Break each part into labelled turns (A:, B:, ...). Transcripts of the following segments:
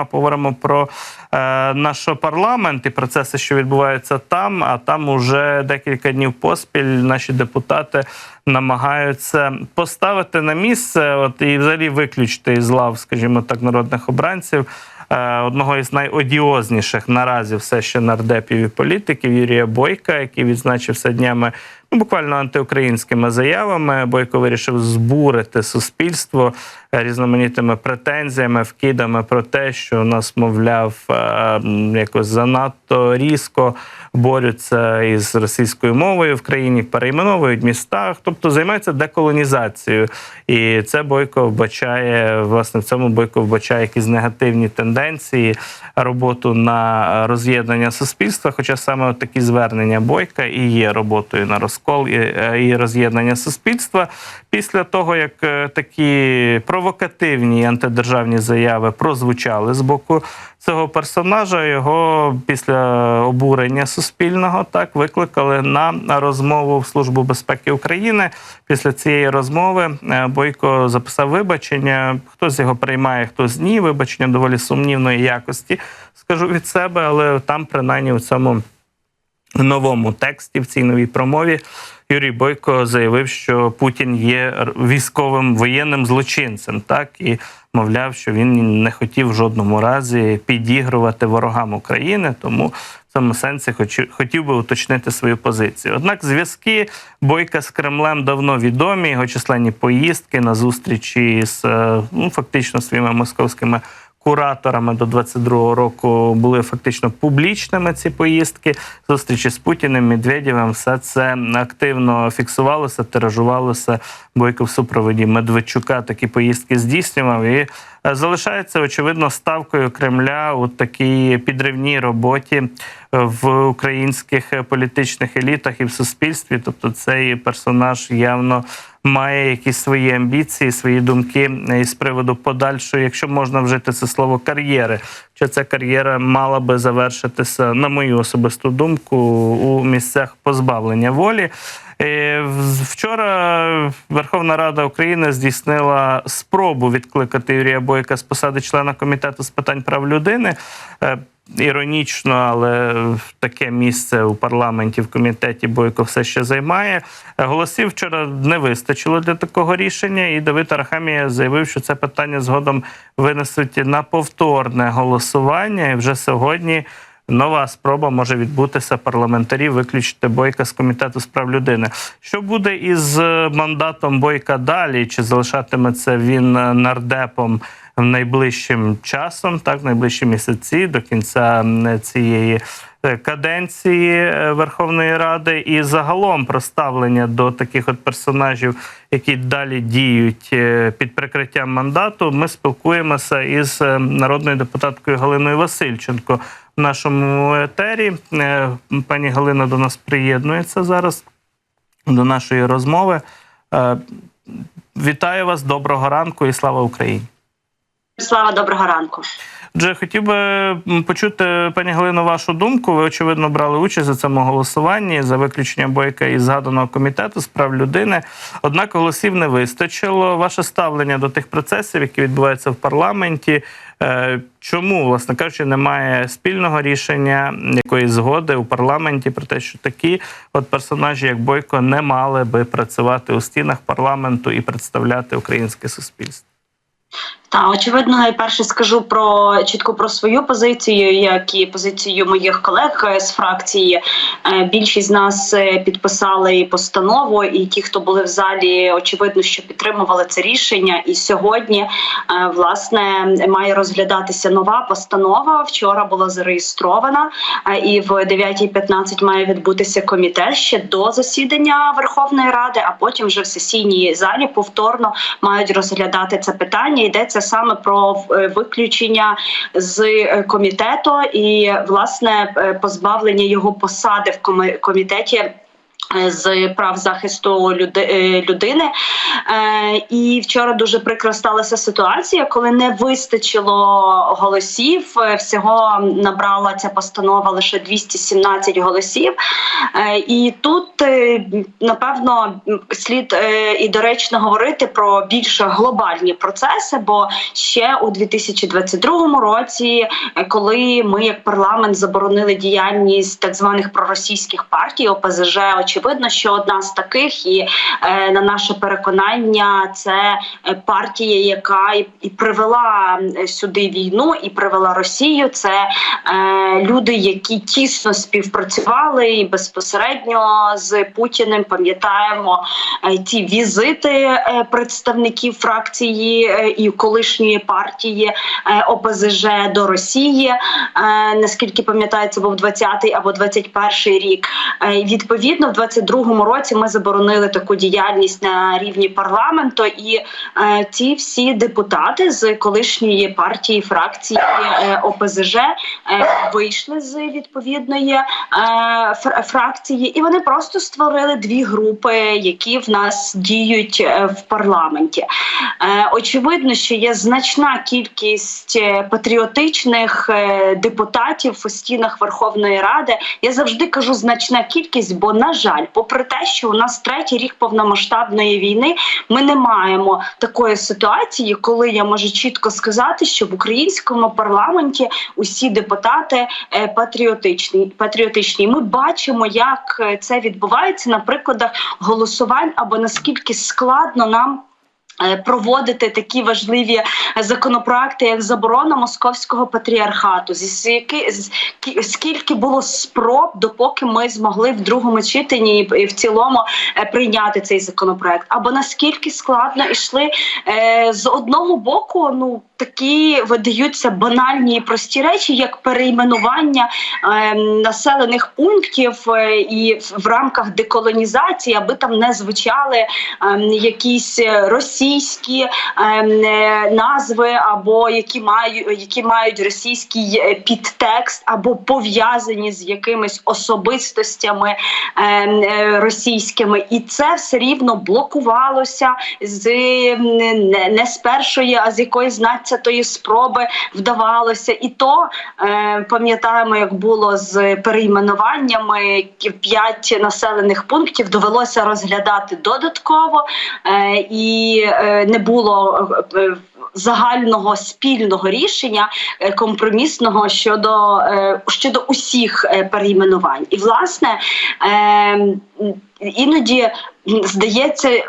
A: зокрема поговоримо про е, наш парламент і процеси, що відбуваються там. А там уже декілька днів поспіль наші депутати намагаються поставити на місце, от і взагалі виключити із лав, скажімо так, народних обранців. е, Одного із найодіозніших наразі все ще нардепів і політиків Юрія Бойка, який відзначився днями ну, буквально антиукраїнськими заявами. Бойко вирішив збурити суспільство різноманітними претензіями, вкидами про те, що нас, мовляв, е, якось занадто різко борються із російською мовою в країні, перейменовують містах, тобто займаються деколонізацією. І це Бойко вбачає власне в цьому Бойко вбачає якісь негативні тенденції, роботу на роз'єднання суспільства. Хоча саме такі звернення Бойка і є роботою на розкол і, е, і роз'єднання суспільства. Після того, як е, такі провокативні антидержавні заяви прозвучали з боку цього персонажа, його після обурення суспільного так викликали на розмову в Службу безпеки України. Після цієї розмови е, Бойко записав вибачення. Хтось його приймає, хтось ні. Вибачення доволі сумнівної якості, скажу від себе, але там, принаймні, у цьому новому тексті в цій новій промові Юрій Бойко заявив, що Путін є військовим воєнним злочинцем, так і мовляв, що він не хотів в жодному разі підігрувати ворогам України, тому в цьому сенсі хотів би уточнити свою позицію. Однак зв'язки Бойка з Кремлем давно відомі. Його численні поїздки на зустрічі з е, ну, фактично своїми московськими кураторами до 22-го року були фактично публічними ці поїздки. Зустрічі з Путіним, Медведєвим, все це активно фіксувалося, тиражувалося. Бойко в супроводі Медведчука такі поїздки здійснював і залишається очевидно ставкою Кремля у такій підривній роботі в українських е, політичних елітах і в суспільстві. Тобто, цей персонаж явно має якісь свої амбіції, свої думки е, із приводу подальшої, якщо можна вжити це слово кар'єри. Що ця кар'єра мала би завершитися, на мою особисту думку, у місцях позбавлення волі. Вчора Верховна Рада України здійснила спробу відкликати Юрія Бойка з посади члена комітету з питань прав людини. Е, Іронічно, але таке місце у парламенті в комітеті Бойко все ще займає. Е, Голосів вчора не вистачило для такого рішення, і Давид Арахамія заявив, що це питання згодом винесуть на повторне голосування. І вже сьогодні нова спроба може відбутися парламентарів виключити Бойка з комітету з прав людини. Що буде із е, мандатом Бойка далі? Чи залишатиметься він е, нардепом? Найближчим часом, так, найближчі місяці до кінця цієї е, каденції Верховної Ради, і загалом про ставлення до таких от персонажів, які далі діють під прикриттям мандату. Ми спілкуємося із народною депутаткою Галиною Васильченко нашому етері. Е, Пані Галина до нас приєднується зараз до нашої розмови. Е, Вітаю вас, доброго ранку і слава Україні.
B: Слава доброго ранку.
A: Отже, хотів би почути, пані Галино, вашу думку. Ви очевидно брали участь у цьому голосуванні за виключення бойка із згаданого комітету з прав людини. Однак голосів не вистачило. Ваше ставлення до тих процесів, які відбуваються в парламенті. Е, Чому, власне кажучи, немає спільного рішення якоїсь згоди у парламенті про те, що такі от персонажі, як Бойко, не мали би працювати у стінах парламенту і представляти українське суспільство?
B: Та очевидно, найперше скажу про чітко про свою позицію, як і позицію моїх колег з фракції. Е, Більшість з нас е, підписали постанову, і ті, хто були в залі, очевидно, що підтримували це рішення. І сьогодні е, власне має розглядатися нова постанова. Вчора була зареєстрована, і в 9.15 має відбутися комітет ще до засідання Верховної Ради, а потім вже в сесійній залі повторно мають розглядати це питання. Йдеться саме про е, виключення з е, комітету і власне е, позбавлення його посади в комітеті. Е, З прав захисту е, людини, е, і вчора дуже прикро сталася ситуація, коли не вистачило голосів. Всього набрала ця постанова лише 217 голосів. І тут напевно слід і доречно говорити про більш глобальні процеси. Бо ще у 2022 році, коли ми як парламент заборонили діяльність так званих проросійських партій ОПЗЖ, очевидно, що одна з таких, і е, на наше переконання, це е, партія, яка і, привела сюди війну, і привела Росію. Це е, люди, які тісно співпрацювали і безпосередньо з Путіним. Пам'ятаємо ті візити представників фракції і колишньої партії ОПЗЖ до Росії. Наскільки пам'ятаю, це був 20-й або 21-й рік. Відповідно, в 22-му році ми заборонили таку діяльність на рівні парламенту, і е, ці всі депутати з колишньої партії фракції е, ОПЗЖ е, вийшли з відповідної е, фракції, і вони просто створили дві групи, які в нас діють е, в парламенті. Е, Очевидно, що є значна кількість е, патріотичних е, депутатів у стінах Верховної Ради. Я завжди кажу значна кількість, бо на жаль, попри те, що у нас третій рік повномасштабної війни, ми не маємо такої ситуації, коли я можу чітко сказати, що в українському парламенті усі депутати е, патріотичні. Патріотичні. Ми бачимо, як е, це відбувається на прикладах голосувань або наскільки складно нам. Е, Проводити такі важливі законопроекти, як заборона московського патріархату, зі які скільки було спроб, допоки ми змогли в другому читанні і в цілому е, прийняти цей законопроект, або наскільки складно йшли е, з одного боку, ну такі видаються банальні і прості речі, як перейменування е, населених пунктів е, і в, рамках деколонізації, аби там не звучали е, якісь російські е, е, назви, або які мають які мають російський е, підтекст, або пов'язані з якимись особистостями е, російськими, і це все рівно блокувалося з не, не з першої, а з якоїсь знадцятої спроби вдавалося. І то е, пам'ятаємо, як було з перейменуваннями п'ять населених пунктів довелося розглядати додатково, е, і е, не було. е, Загального спільного рішення е, компромісного щодо е, щодо усіх е, перейменувань, і власне е, іноді здається,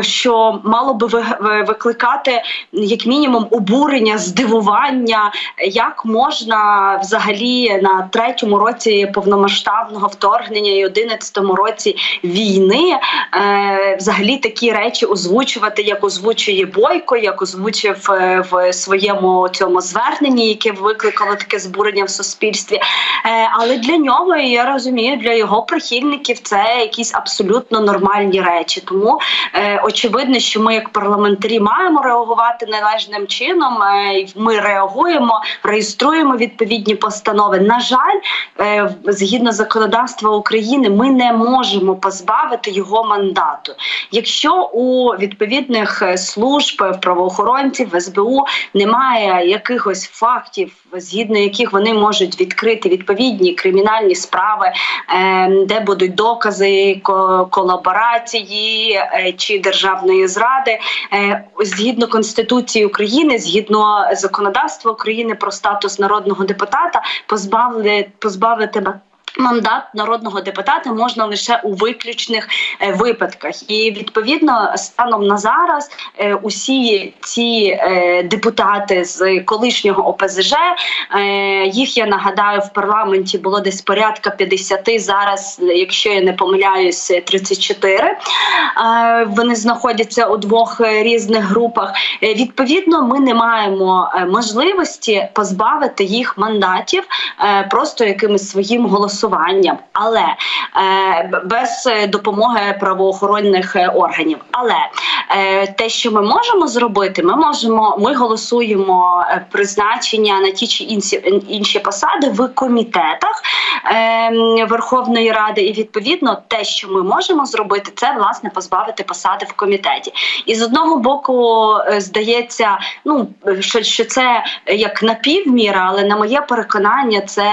B: що мало би ви- ви- викликати як мінімум обурення, здивування, як можна взагалі на третьому році повномасштабного вторгнення і одинадцятому році війни е, взагалі такі речі озвучувати, як озвучує Бойко, як озвучив е, в своєму цьому зверненні, яке викликало таке збурення в суспільстві. Е, але для нього я розумію, для його прихильників це якісь абсолютно нормальні речі. Тому е, очевидно, що ми, як парламентарі, маємо реагувати належним чином. Е, ми реагуємо, реєструємо відповідні постанови. На жаль, е, згідно законодавства України, ми не можемо позбавити його мандату. Якщо у відповідних е, служб правоохоронців в СБУ немає якихось фактів, згідно яких вони можуть відкрити відповідні кримінальні справи, е, де будуть докази ко- колаборації е, чи державної зради, е, згідно конституції України, згідно законодавства України про статус народного депутата, позбавити позбавити Мандат народного депутата можна лише у виключних е, випадках, і відповідно станом на зараз е, усі ці е, депутати з колишнього ОПЗЖ, їх я нагадаю в парламенті було десь порядка 50, Зараз, якщо я не помиляюсь, 34. Е, Вони знаходяться у двох різних групах. Відповідно, ми не маємо можливості позбавити їх мандатів просто якимось своїм голосуванням, але е, б- без е, допомоги правоохоронних е, органів. Але е, те, що ми можемо зробити, ми можемо. Ми голосуємо е, призначення на ті чи інші інші посади в комітетах, Верховної Ради. І відповідно те, що ми можемо зробити, це власне позбавити посади в комітеті. І з одного боку е, здається, ну що, що це як напівміра, але на моє переконання, це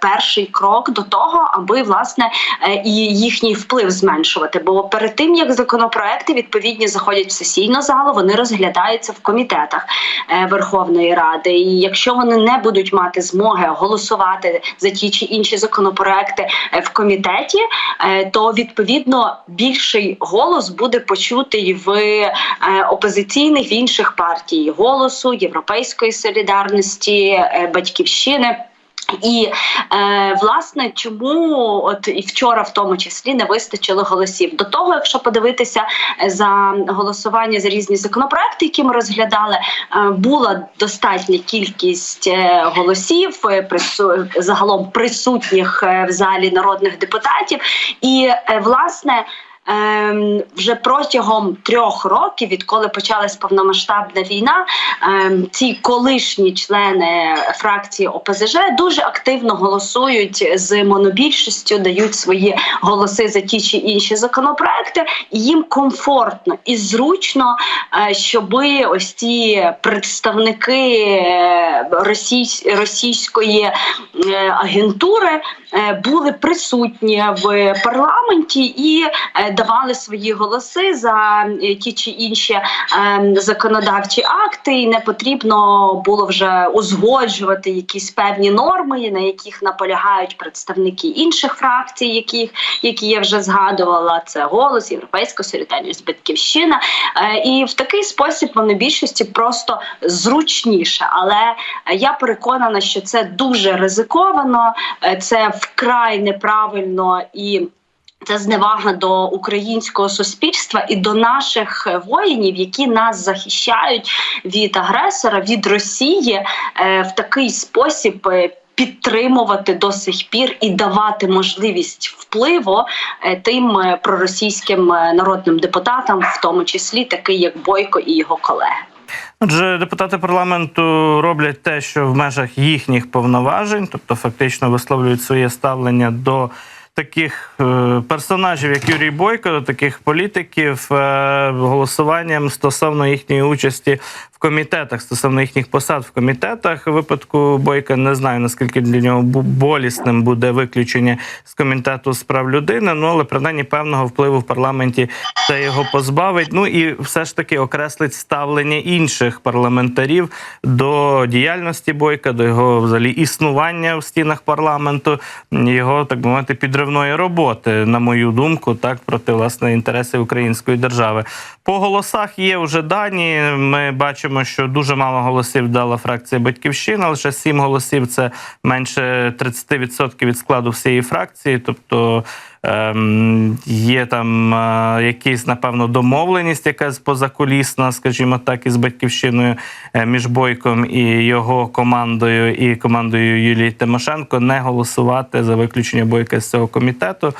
B: перший крок до того, аби власне е, і їхній вплив зменшувати. Бо перед тим як законопроекти відповідні заходять в сесійну залу, вони розглядаються в комітетах е, Верховної Ради. І якщо вони не будуть мати змоги голосувати за ті чи інші законопроекти е, в комітеті, е, то відповідно більший голос буде почутий в е, опозиційних в інших партій голосу, європейської солідарності, е, батьківщини. І е, власне, чому от і вчора, в тому числі, не вистачило голосів до того, якщо подивитися е, за голосування за різні законопроекти, які ми розглядали, е, була достатня кількість е, голосів е, прису, загалом присутніх в залі народних депутатів, і е, власне. Ем, вже протягом трьох років, відколи почалась повномасштабна війна, ем, ці колишні члени фракції ОПЗЖ дуже активно голосують з монобільшістю, дають свої голоси за ті чи інші законопроекти, і їм комфортно і зручно, е, щоби ось ці представники е, російсь- російської е, агентури е, були присутні в парламенті і е, давали свої голоси за е, ті чи інші е, законодавчі акти, і не потрібно було вже узгоджувати якісь певні норми, на яких наполягають представники інших фракцій, яких які я вже згадувала. Це голос, європейська солідарність, батьківщина. Е, І в такий спосіб вони більшості просто зручніше. Але я переконана, що це дуже ризиковано, е, це вкрай неправильно і. Це зневага до українського суспільства і до наших воїнів, які нас захищають від агресора, від Росії е, в такий спосіб. е, Підтримувати до сих пір і давати можливість впливу е, тим проросійським народним депутатам, в тому числі такий як Бойко і його колеги.
A: Отже, депутати парламенту роблять те, що в межах їхніх повноважень, тобто фактично висловлюють своє ставлення до таких е, персонажів, як Юрій Бойко, до таких політиків, е, голосуванням стосовно їхньої участі в комітетах, стосовно їхніх посад в комітетах. Випадку Бойка не знаю наскільки для нього болісним буде виключення з комітету з прав людини. Ну але принаймні певного впливу в парламенті це його позбавить. Ну і все ж таки окреслить ставлення інших парламентарів до діяльності Бойка, до його взагалі існування в стінах парламенту, його так би мовити, підривної роботи, на мою думку, так проти власне інтересів української держави. По голосах є вже дані. Ми бачимо, що дуже мало голосів дала фракція Батьківщина. Лише 7 голосів це менше 30% від складу всієї фракції. Тобто є там е, якісь, напевно, домовленість, якась позакулісна, скажімо так, із батьківщиною е, між Бойком і його командою, і командою Юлії Тимошенко не голосувати за виключення Бойка з цього комітету.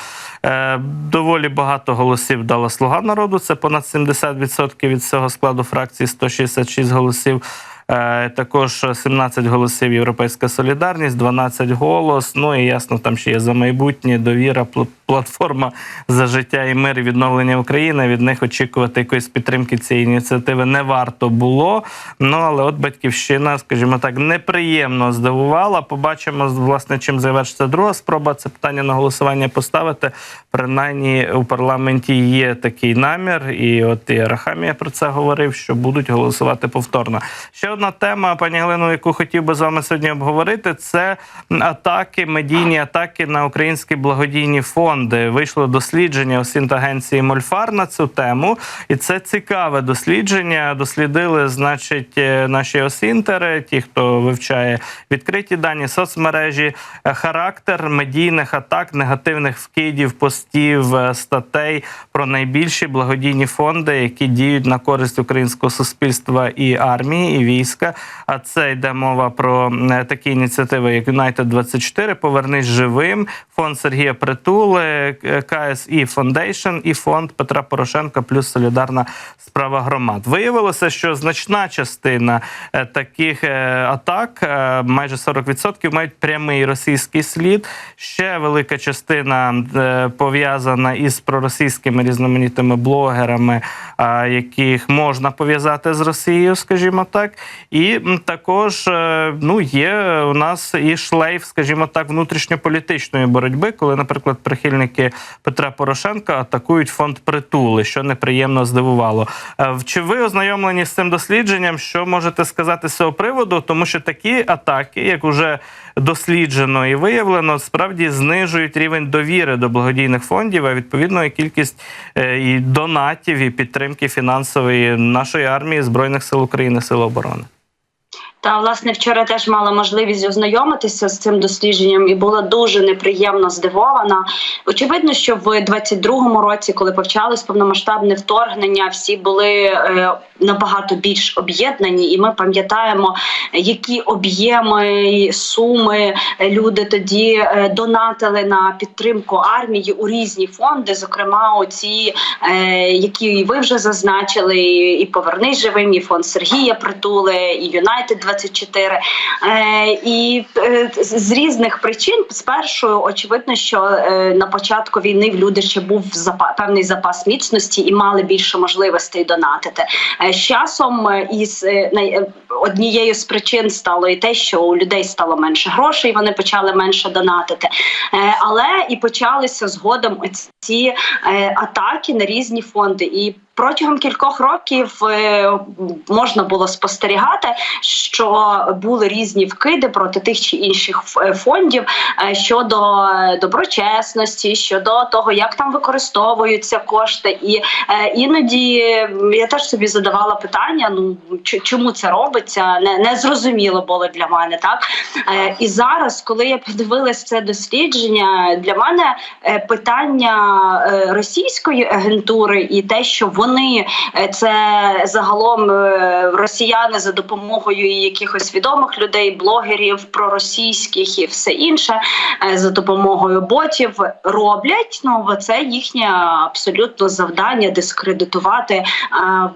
A: Е, доволі багато голосів дала Слуга народу. Це понад 70% від всього складу фракції, 166 голосів. Е, Також 17 голосів Європейська Солідарність, 12 голос. Ну і ясно, там ще є за майбутнє довіра, платформа за життя і мир і відновлення України. Від них очікувати якоїсь підтримки цієї ініціативи не варто було. Ну але от батьківщина, скажімо так, неприємно здивувала. Побачимо власне, чим завершиться друга спроба. Це питання на голосування поставити. Принаймні у парламенті є такий намір, і от і Рахамія про це говорив, що будуть голосувати повторно. Ще одна тема, пані Галино, яку хотів би з вами сьогодні обговорити, це атаки, медійні атаки на українські благодійні фонди. Вийшло дослідження осінтагенції Мольфар на цю тему, і це цікаве дослідження. Дослідили, значить, е, наші осінтери, ті, хто вивчає відкриті дані соцмережі, е, характер медійних атак, негативних вкидів, постів, е, статей про найбільші благодійні фонди, які діють на користь українського суспільства і армії, і військ війська. А це йде мова про е, такі ініціативи, як United 24 Повернись живим, фонд Сергія Притули, е, КСІ Фондейшн і фонд Петра Порошенка плюс солідарна справа громад. Виявилося, що значна частина е, таких атак, майже 40%, мають прямий російський слід. Ще велика частина пов'язана із проросійськими різноманітними блогерами, яких можна пов'язати з Росією, скажімо так. І також е, ну, є у нас і шлейф, скажімо так, внутрішньополітичної боротьби, коли, наприклад, прихильники Петра Порошенка атакують фонд притули, що неприємно здивувало. Е, Чи ви ознайомлені з цим дослідженням? Що можете сказати з цього приводу? Тому що такі атаки, як уже досліджено і виявлено, справді знижують рівень довіри до благодійних фондів, а відповідно і кількість е, і донатів, і підтримки фінансової нашої армії збройних сил України, Сил оборони.
B: Та власне вчора теж мала можливість ознайомитися з цим дослідженням і була дуже неприємно здивована. Очевидно, що в 22-му році, коли почалось повномасштабне вторгнення, всі були е, набагато більш об'єднані, і ми пам'ятаємо, які об'єми суми люди тоді е, донатили на підтримку армії у різні фонди, зокрема, оці, е, які ви вже зазначили, і Повернись живим, і фонд Сергія Притули, і Юнайтед 24 Е, і е, з різних причин, спершу очевидно, що е, на початку війни в люди ще був певний запас міцності і мали більше можливостей донатити. З часом із однією з причин стало і те, що у людей стало менше грошей, вони почали менше донатити. Але і почалися згодом ці атаки на різні фонди. І протягом кількох років е, можна було спостерігати, що були різні вкиди проти тих чи інших е, фондів е, щодо доброчесності, щодо того, як там використовуються кошти. І іноді я теж собі задавала питання: ну чому це робиться? Не, не зрозуміло було для мене, так і зараз, коли я подивилась це дослідження, для мене питання російської агентури і те, що вони е, це загалом е, росіяни за допомогою якихось відомих людей, блогерів, проросійських і все інше е, за допомогою ботів роблять. Ну це їхнє абсолютно завдання дискредитувати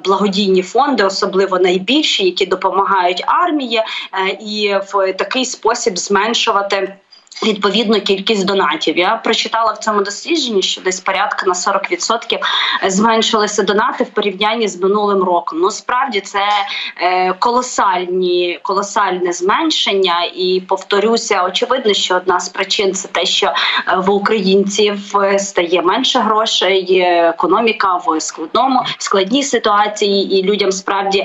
B: благодійні фонди, особливо найбільші, які допомагають армії, і в такий спосіб зменшувати. Відповідно, кількість донатів. Я прочитала в цьому дослідженні, що десь порядка на 40% зменшилися донати в порівнянні з минулим роком. Ну справді це е, колосальні, колосальне зменшення. І повторюся, очевидно, що одна з причин це те, що е, в українців е, стає менше грошей, економіка в складному складній ситуації, і людям справді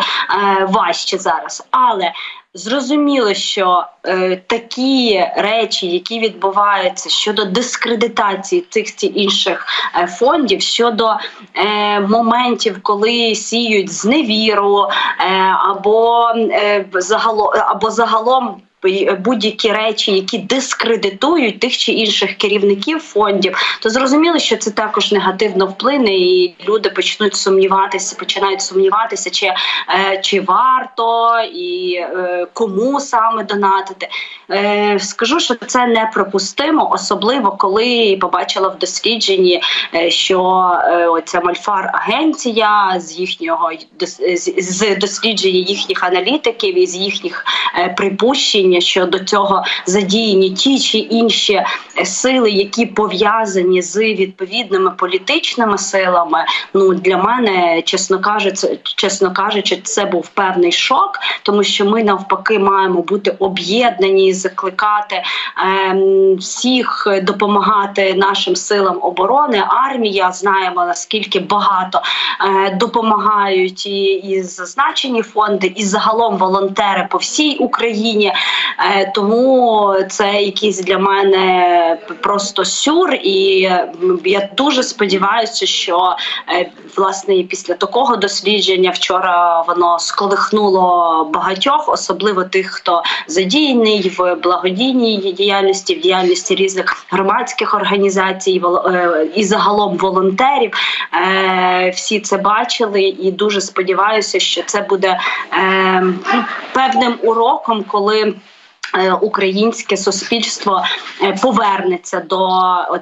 B: важче зараз. Але Зрозуміло, що е, такі речі, які відбуваються щодо дискредитації цих чи інших е, фондів, щодо е, моментів, коли сіють зневіру, е, або е, загало, або загалом. Будь-які речі, які дискредитують тих чи інших керівників фондів, то зрозуміло, що це також негативно вплине, і люди почнуть сумніватися, починають сумніватися, чи, е, чи варто і е, кому саме донатити. Е, скажу, що це неприпустимо, особливо коли побачила в дослідженні, що е, оця мальфар агенція з їхнього з, дослідження їхніх аналітиків і з їхніх е, припущень, що до цього задіяні ті чи інші е, сили, які пов'язані з відповідними політичними силами. Ну для мене, чесно кажучи, чесно кажучи, це був певний шок, тому що ми навпаки маємо бути об'єднані і закликати ем, всіх допомагати нашим силам оборони. Армія знаємо наскільки багато е, допомагають і, і зазначені фонди, і загалом волонтери по всій Україні. Е, Тому це якийсь для мене просто сюр, і я дуже сподіваюся, що е, власне після такого дослідження вчора воно сколихнуло багатьох, особливо тих, хто задіяний в благодійній діяльності, в діяльності різних громадських організацій вол- е, і загалом волонтерів. Всі це бачили, і дуже сподіваюся, що це буде е, ну, певним уроком, коли. Е, Українське суспільство е, повернеться до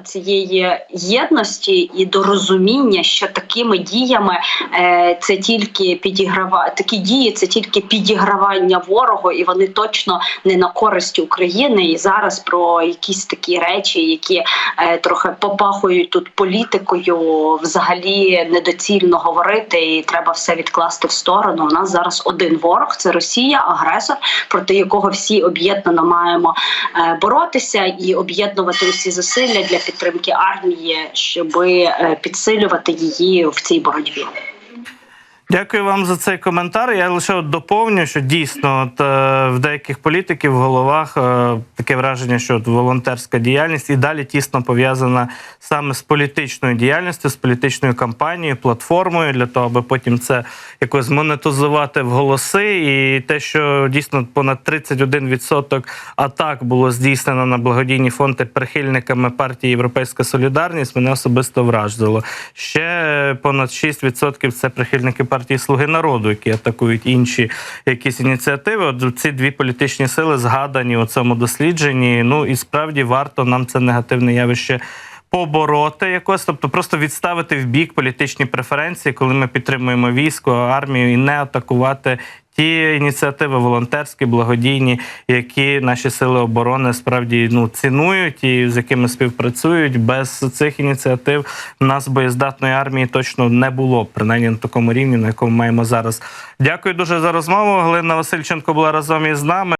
B: цієї єдності і до розуміння, що такими діями е, це тільки підіграва такі дії, це тільки підігравання ворогу, і вони точно не на користь України. І зараз про якісь такі речі, які е, трохи попахують тут політикою, взагалі недоцільно говорити, і треба все відкласти в сторону. У нас зараз один ворог це Росія, агресор, проти якого всі об'єднано маємо е, боротися і об'єднувати усі зусилля для підтримки армії, щоб підсилювати її в цій боротьбі.
A: Дякую вам за цей коментар. Я лише от доповню, що дійсно от, е, в деяких політиків в головах е, таке враження, що от волонтерська діяльність і далі тісно пов'язана саме з політичною діяльністю, з політичною кампанією, платформою для того, аби потім це якось монетизувати в голоси. І те, що дійсно понад 31% атак було здійснено на благодійні фонди прихильниками партії Європейська Солідарність, мене особисто вразило. Ще понад 6% це прихильники партії Слуги народу, які атакують інші якісь ініціативи. От ці дві політичні сили згадані у цьому дослідженні. Ну і справді варто нам це негативне явище. Побороти якось, тобто просто відставити в бік політичні преференції, коли ми підтримуємо військо, армію і не атакувати ті ініціативи волонтерські, благодійні, які наші сили оборони справді ну цінують і з якими співпрацюють. Без цих ініціатив нас боєздатної армії точно не було, принаймні на такому рівні, на якому маємо зараз. Дякую дуже за розмову. Галина Васильченко була разом із нами.